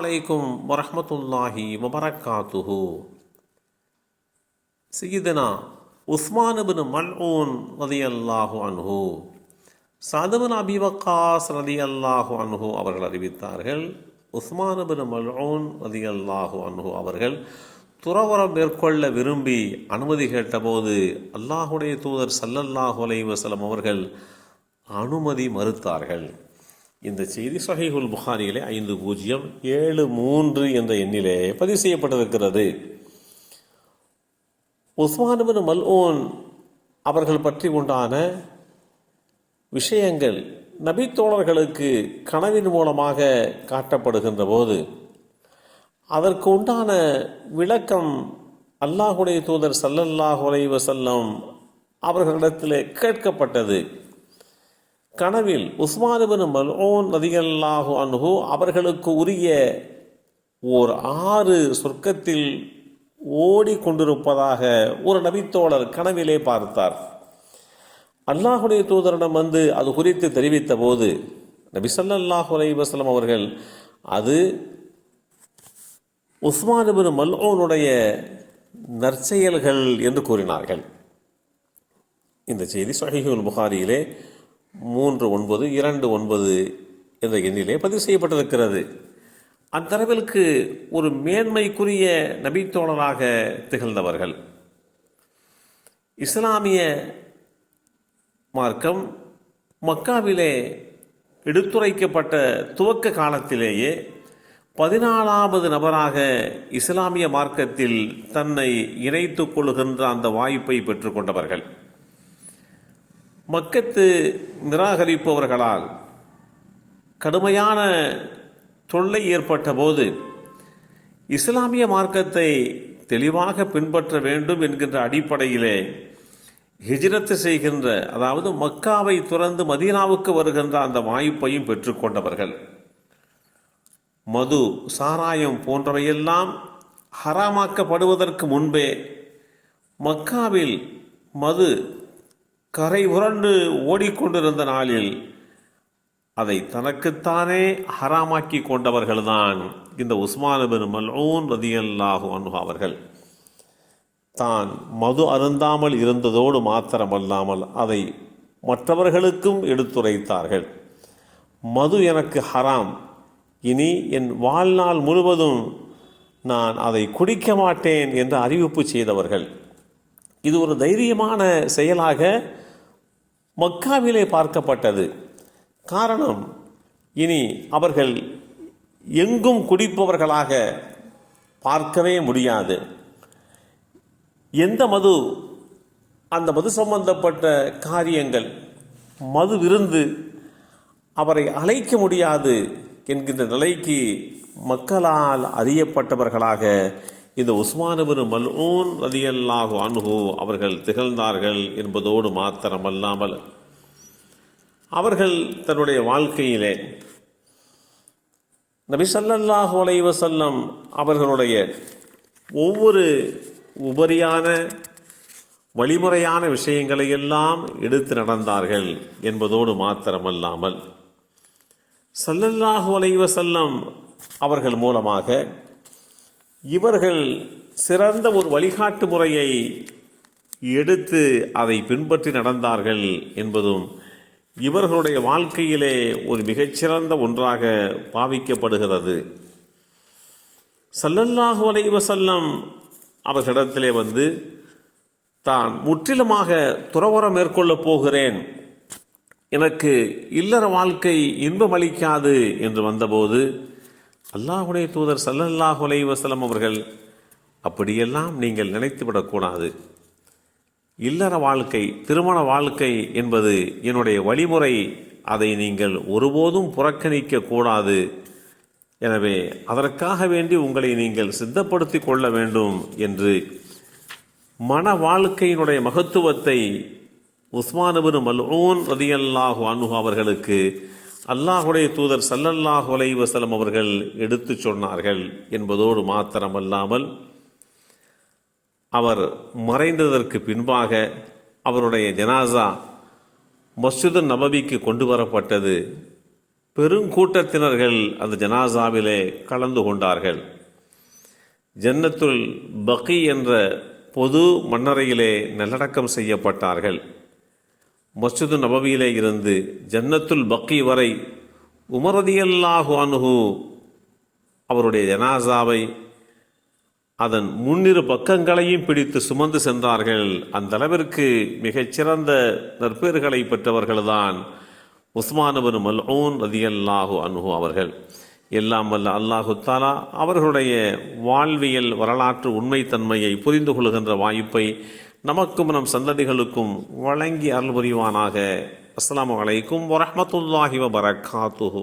அலைக்கும் வரமத்துல்லாஹி வபரக்காத்துஹு. சையீதனா உஸ்மான் மல்ஊன் ரதி அல்லாஹு அன்ஹு சதுபின் அபிவக்காஸ் ரதி அல்லாஹு அன்ஹு அவர்கள் அறிவித்தார்கள். உஸ்மான் மல்ஊன் ரதி அல்லாஹு அன்ஹு அவர்கள் துறவரம் மேற்கொள்ள விரும்பி அனுமதி கேட்டபோது அல்லாஹுடைய தூதர் சல்லல்லாஹு அலைவசலம் அவர்கள் அனுமதி மறுத்தார்கள். இந்த செய்தி சஹீஹுல் புகாரியிலே ஐந்து பூஜ்ஜியம் ஏழு மூன்று என்ற எண்ணிலே பதிவு செய்யப்பட்டிருக்கிறது. உஸ்மான் மல்ஓன் அவர்கள் பற்றி உண்டான விஷயங்கள் நபித்தோழர்களுக்கு கனவின் மூலமாக காட்டப்படுகின்ற போது அதற்கு உண்டான விளக்கம் அல்லாஹுடைய தூதர் சல்லல்லாஹுலை வசல்லம் அவர்களிடத்தில் கேட்கப்பட்டது. கனவில் உஸ்மானுபின் பின் மல்ஊன் ரதியல்லாஹு அன்ஹு அவர்களுக்கு உரிய ஓர் ஆறு சொர்க்கத்தில் ஓடிக்கொண்டிருப்பதாக ஒரு நபித்தோழர் கனவிலே பார்த்தார். அல்லாஹுடைய தூதரிடம் வந்து அது குறித்து தெரிவித்த போது நபி ஸல்லல்லாஹு அலைஹி அவர்கள் அது உஸ்மானுபின் மல்ஓனுடைய நற்செயல்கள் என்று கூறினார்கள். இந்த செய்தி சஹிஹுல் புகாரியிலே மூன்று ஒன்பது இரண்டு ஒன்பது என்ற எண்ணிலே பதிவு செய்யப்பட்டிருக்கிறது. அத்தரவிற்கு ஒரு மேன்மைக்குரிய நபித்தோழராக திகழ்ந்தவர்கள். இஸ்லாமிய மார்க்கம் மக்காவிலே எடுத்துரைக்கப்பட்ட துவக்க காலத்திலேயே பதினாலாவது நபராக இஸ்லாமிய மார்க்கத்தில் தன்னை இணைத்துக் கொள்கின்ற அந்த வாய்ப்பை பெற்றுக்கொண்டவர்கள் மக்கத்து நிராகரிப்பவர்களால் கடுமையான தொல்லை ஏற்பட்ட போது இஸ்லாமிய மார்க்கத்தை தெளிவாக பின்பற்ற வேண்டும் என்கின்ற அடிப்படையிலே ஹிஜ்ரத்து செய்கின்ற அதாவது மக்காவை துறந்து மதீனாவுக்கு வருகின்ற அந்த வாய்ப்பையும் பெற்றுக்கொண்டவர்கள் மது சாராயம் போன்றவையெல்லாம் ஹராமாக்கப்படுவதற்கு முன்பே மக்காவில் மது கரை உரண்டு ஓடிக்கொண்டிருந்த நாளில் அதை தனக்குத்தானே ஹராமாக்கி கொண்டவர்கள்தான் இந்த உஸ்மான் பின் மல்ஊன் ரதியல்லாஹு அன்ஹு அவர்கள். தான் மது அருந்தாமல் இருந்ததோடு மாத்திரமல்லாமல் அதை மற்றவர்களுக்கும் எடுத்துரைத்தார்கள். மது எனக்கு ஹராம். இனி என் வாழ்நாள் முழுவதும் நான் அதை குடிக்க மாட்டேன் என்று அறிவிப்பு செய்தவர்கள். இது ஒரு தைரியமான செயலாக மக்காவிலே பார்க்கப்பட்டது. காரணம் இனி அவர்கள் எங்கும் குடிப்பவர்களாக பார்க்கவே முடியாது. எந்த மது அந்த மது சம்பந்தப்பட்ட காரியங்கள் மது விருந்து அவரை அழைக்க முடியாது என்கின்ற நிலைக்கு மக்களால் அறியப்பட்டவர்களாக இந்த உஸ்மானபின் மல்ஊன் ரதியல்லாஹு அன்ஹு அவர்கள் திகழ்ந்தார்கள் என்பதோடு மாத்திரமல்லாமல் அவர்கள் தன்னுடைய வாழ்க்கையிலே நபி சல்லல்லாஹு அலைஹி வஸல்லம் அவர்களுடைய ஒவ்வொரு உபரியான வழிமுறையான விஷயங்களை எல்லாம் எடுத்து நடந்தார்கள் என்பதோடு மாத்திரமல்லாமல் சல்லல்லாஹு அலைஹி வஸல்லம் அவர்கள் மூலமாக இவர்கள் சிறந்த ஒரு வழிகாட்டு முறையை எடுத்து அதை பின்பற்றி நடந்தார்கள் என்பதும் இவர்களுடைய வாழ்க்கையிலே ஒரு மிகச்சிறந்த ஒன்றாக பாவிக்கப்படுகிறது. சல்லல்லாஹு அலைவசல்லம் அவர்களிடத்திலே வந்து தான் முற்றிலுமாக துறவரம் மேற்கொள்ளப் போகிறேன். எனக்கு இல்லற வாழ்க்கை இன்பமளிக்காது என்று வந்தபோது அல்லாஹுடைய தூதர் சல்லல்லாஹு அலைஹி அவர்கள் அப்படியெல்லாம் நீங்கள் நினைத்துவிடக்கூடாது. இல்லற வாழ்க்கை திருமண வாழ்க்கை என்பது என்னுடைய வழிமுறை. அதை நீங்கள் ஒருபோதும் புறக்கணிக்க கூடாது எனவே அதற்காக வேண்டி உங்களை நீங்கள் சித்தப்படுத்தி கொள்ள வேண்டும் என்று மன வாழ்க்கையினுடைய மகத்துவத்தை உஸ்மானபின் மல்ஊன் ரதியல்லாஹு அனுகு அவர்களுக்கு அல்லாஹுடைய தூதர் சல்லல்லாஹு அலைஹி அவர்கள் எடுத்துச் சொன்னார்கள் என்பதோடு மாத்திரமல்லாமல் அவர் மறைந்ததற்கு பின்பாக அவருடைய ஜனாசா மஸ்ஜிது நபவிக்கு கொண்டு வரப்பட்டது. பெருங்கூட்டத்தினர்கள் அந்த ஜனாசாவிலே கலந்து கொண்டார்கள். ஜன்னத்துல் பகி என்ற பொது மன்னரையிலே நல்லடக்கம் செய்யப்பட்டார்கள். மஸ்ஜிது நபவியிலே இருந்து ஜன்னத்துல் பக்கி வரை உமரதியல்லாஹு அனுகு அவருடைய ஜனாசாவை அதன் முன்னிரு பக்கங்களையும் பிடித்து சுமந்து சென்றார்கள். அந்த அளவிற்கு மிகச்சிறந்த நற்பேறுகளை பெற்றவர்கள்தான் உஸ்மானபன் மல்ஊன் ரதியல்லாஹு அனுகு அவர்கள். எல்லாம் வல்ல அல்லாஹு தாலா அவர்களுடைய வாழ்வியல் வரலாற்று உண்மைத்தன்மையை புரிந்து கொள்கின்ற வாய்ப்பை நமக்கும் நம் சந்ததிகளுக்கும் வழங்கி அருள் புரிவானாக. அஸ்லாம் வலைக்கும் வரமத்துல்லாஹி வபரகாத்துஹு